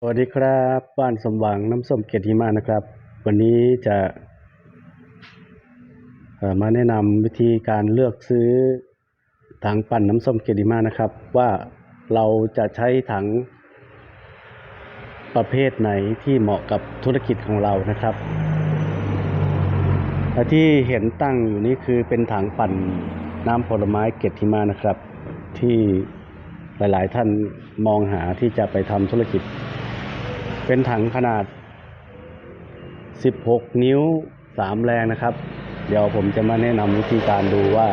สวัสดีครับบ้านสมหวังน้ำส้มเกียรติหิมานะครับ วันนี้จะมาแนะนำวิธีการเลือกซื้อถังปั่นน้ำส้มเกียรติหิมานะครับ ว่าเราจะใช้ถังประเภทไหนที่เหมาะกับธุรกิจของเรานะครับและที่เห็นตั้งอยู่นี้คือเป็นถังปั่นน้ำผลไม้เกียรติหิมานะครับ ที่หลาย ๆ ท่านมองหาที่จะไปทำธุรกิจ เป็นถังขนาด 16 นิ้ว 3 แรงนะครับ เดี๋ยวผมจะมาแนะนำวิธีการดูว่า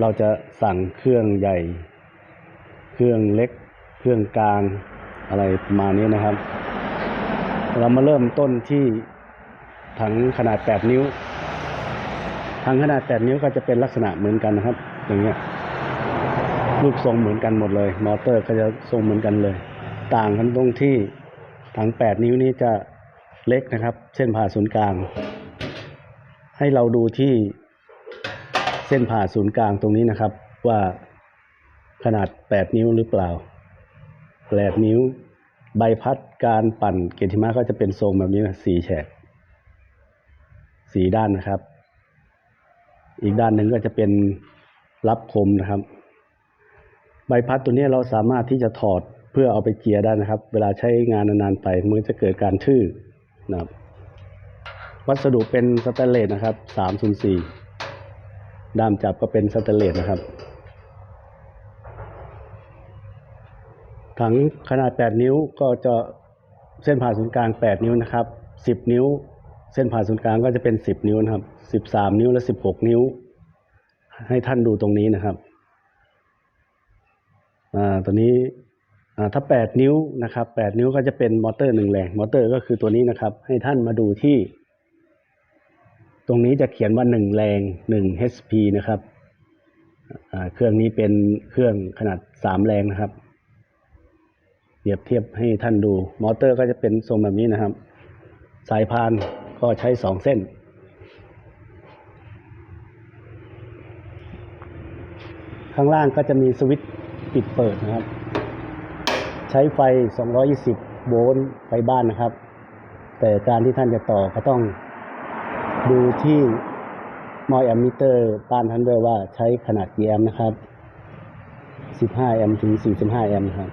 เราจะสั่งเครื่องใหญ่ เครื่องเล็ก เครื่องกลาง อะไรประมาณนี้นะครับ เรามาเริ่มต้นที่ถังขนาด 8 นิ้ว ถังขนาด 8 นิ้วก็จะเป็นลักษณะเหมือนกันนะครับ อย่างเงี้ยรูปทรงเหมือนกันหมดเลย มอเตอร์ก็จะทรงเหมือนกันเลย ต่างกันตรงที่ถัง 8 นิ้วนี้จะเล็กนะครับ เส้นผ่าศูนย์กลาง ให้เราดูที่เส้นผ่าศูนย์กลางตรงนี้นะครับ ว่าขนาด 8 นิ้วหรือเปล่า 8 นิ้ว ใบพัดการปั่นเกยรติมาก็จะเป็นทรงแบบนี้นะสีแฉกสีด้านนะครับ อีกด้านหนึ่งก็จะเป็นรับคมนะครับ ใบพัดตัวนี้เราสามารถที่จะถอด เพื่อเอาไปเจียได้นะครับ เวลาใช้งานนานๆไปมันจะเกิดการทื่อนะครับ วัสดุเป็นสแตนเลสนะครับ304ด้ามจับก็เป็นสแตนเลสนะครับ ถังขนาด 8 นิ้วก็จะเส้นผ่าศูนย์กลาง 8 นิ้วนะครับ 10 นิ้ว เส้นผ่าศูนย์กลางก็จะเป็น 10 นิ้วนะครับ 13 นิ้วและ 16 นิ้ว ให้ท่านดูตรงนี้นะครับ อ่า ตัวนี้ ถ้า 8 นิ้วนะครับ8นิ้วก็จะเป็นมอเตอร์หนึ่งแรงมอเตอร์ก็คือตัวนี้นะครับ ให้ท่านมาดูที่ ตรงนี้จะเขียนว่า 1 แรง 1 HP นะครับเครื่องนี้เป็นเครื่องขนาด 3 แรงนะครับเปรียบเทียบให้ท่านดู มอเตอร์ก็จะเป็นทรงแบบนี้นะครับ สายพานก็ใช้ 2 เส้นข้างล่างก็จะมีสวิตช์ปิดเปิดนะครับ ช้ไฟ 220 โวลต์ไฟบ้านนะครับ แต่การที่ท่านจะต่อก็ต้องดูที่มอแอมมิเตอร์บ้านท่านด้วยว่าใช้ขนาดกี่แอมป์นะครับ 15 แอมป์ถึง 45 แอมป์ครับ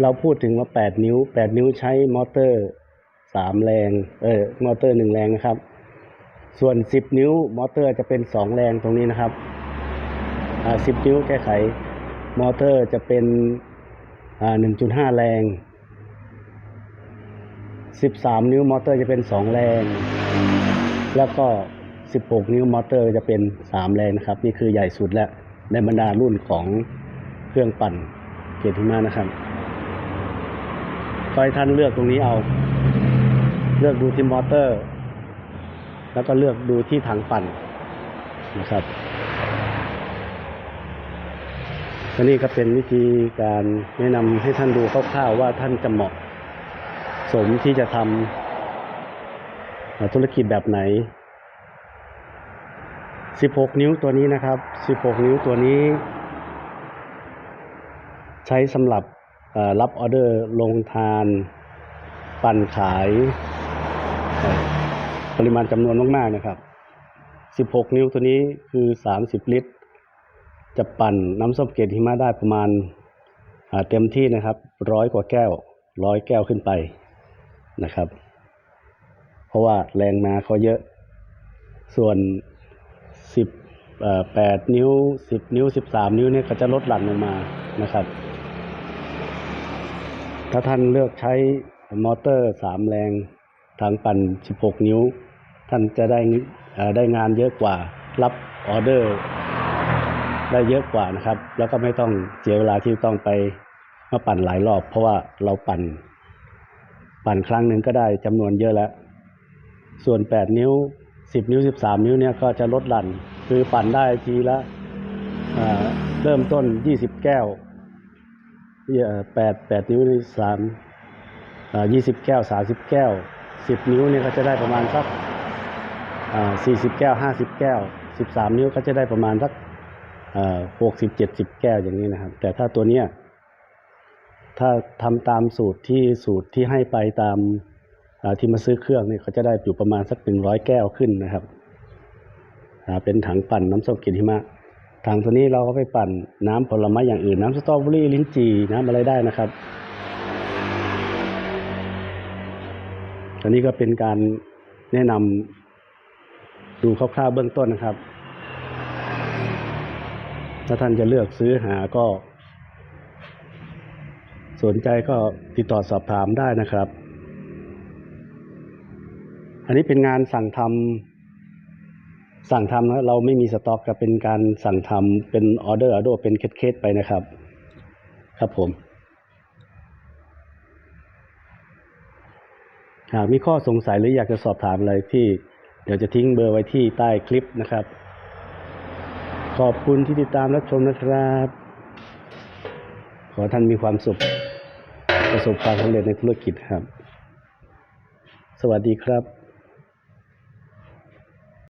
เราพูดถึงว่า 8 นิ้ว 8 นิ้วใช้มอเตอร์ 3 แรง เออ มอเตอร์ 1 แรงนะครับ ส่วน 10 นิ้วมอเตอร์จะเป็น 2 แรงตรงนี้นะครับ10 นิ้วแก้ไขมอเตอร์จะเป็น1.5 แรง 13 นิ้วมอเตอร์จะเป็น 2 แรง แล้วก็ 16 นิ้วมอเตอร์จะเป็น 3 แรงนะครับ นี่คือใหญ่สุดแล้วในบรรดารุ่นของเครื่องปั่นเกียรติมานะครับก็ให้ท่านเลือกตรงนี้เอา เลือกดูที่มอเตอร์ แล้วก็เลือกดูที่ถังปั่นนะครับก็นี่ก็เป็นวิธีการแนะนำให้ท่านดูคร่าวๆว่าท่านจะเหมาะสมที่จะทำธุรกิจแบบไหน 16 นิ้วตัวนี้นะครับ 16 นิ้วตัวนี้ ใช้สำหรับรับออเดอร์ลงทาน ปั่นขาย ปริมาณจำนวนมากๆนะครับ 16 นิ้วตัวนี้คือ 30 ลิตร จะปั่นน้ำส้มเกล็ดหิมะได้ประมาณอ่าเต็มที่นะครับร้อยกว่าแก้วร้อยแก้วขึ้นไปนะครับ เพราะว่าแรงมาเขาเยอะ ส่วน 10 8 นิ้ว 10 นิ้ว 13 นิ้วเนี่ยเขาจะลดหลั่นลงมานะครับ ถ้าท่านเลือกใช้มอเตอร์ 3 แรงทางปั่น 16 นิ้ว ท่านจะได้ได้งานเยอะกว่า รับออเดอร์ ได้เยอะกว่านะครับ แล้วก็ไม่ต้องเสียเวลาที่ต้องไปมาปั่นหลายรอบ เพราะว่าเราปั่น ปั่นครั้งหนึ่งก็ได้จำนวนเยอะแล้ว ส่วน 8 นิ้ว 10 นิ้ว 13 นิ้วเนี่ยก็จะลดหลั่น คือปั่นได้ทีละเริ่มต้น 20 แก้วเอ่อ8 8นิ้วนี่3อ่า20แก้ว30แก้ว10นิ้วเนี่ยก็จะได้ประมาณสัก สี่สิบแก้วห้าสิบแก้วสิบสามนิ้วก็จะได้ประมาณสักหกสิบเจ็ดสิบแก้วอย่างนี้นะครับ แต่ถ้าตัวเนี้ยถ้าทำตามสูตรที่สูตรที่ให้ไปตามที่มาซื้อเครื่องนี่เขาจะได้อยู่ประมาณสักหนึ่งร้อยแก้วขึ้นนะครับเป็นถังปั่นน้ำส้มกลิ่นหิมะถังตัวนี้เราก็ไปปั่นน้ำผลไม้อย่างอื่นน้ำสตรอเบอรี่ลิ้นจี่น้ำอะไรได้นะครับอันนี้ก็เป็นการแนะนำ ดูคร่าวๆเบื้องต้นนะครับ ถ้าท่านจะเลือกซื้อหาก็ สนใจก็ติดต่อสอบถามได้นะครับ อันนี้เป็นงานสั่งทำสั่งทำนะเราไม่มีสต็อกกับเป็นการสั่งทำเป็นออเดอร์ออเดอร์เป็นเคสๆไปนะครับ ครับผมหากมีข้อสงสัยหรืออยากจะสอบถามอะไรที่ เดี๋ยวจะทิ้งเบอร์ไว้ที่ใต้คลิปนะครับ ขอบคุณที่ติดตามรับชมนะครับ ขอท่านมีความสุข ประสบความสำเร็จในธุรกิจครับ สวัสดีครับ